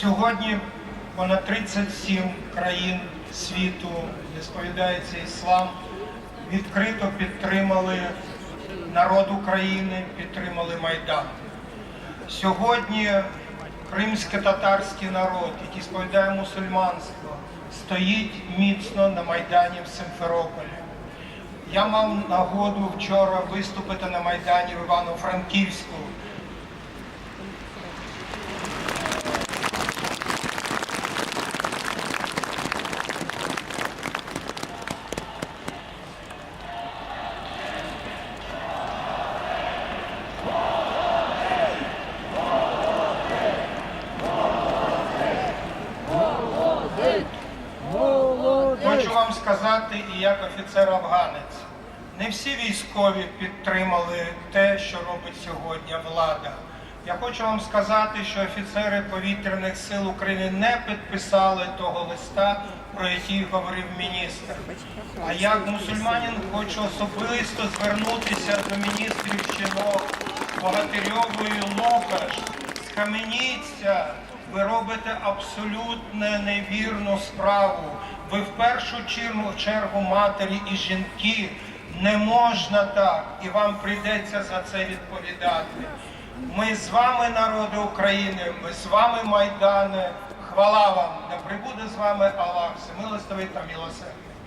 Сьогодні понад 37 країн світу, де сповідається іслам, відкрито підтримали народ України, підтримали Майдан. Сьогодні кримсько-татарський народ, який сповідає мусульманство, стоїть міцно на Майдані в Симферополі. Я мав нагоду вчора виступити на Майдані в Івано-Франківську. Хочу вам сказати, і як офіцер-афганець, не всі військові підтримали те, що робить сьогодні влада. Я хочу вам сказати, що офіцери повітряних сил України не підписали того листа, про який говорив міністр. А як мусульманин хочу особисто звернутися до міністрів жінок Богатирьової Лукаш, схаменіться, ви робите абсолютно невірну справу. Ви в першу чергу, чергу матері і жінки не можна так, і вам прийдеться за це відповідати. Ми з вами, народи України, ми з вами, Майдане. Хвала вам, да прибуде з вами Аллах, всемилостивий та милосердний.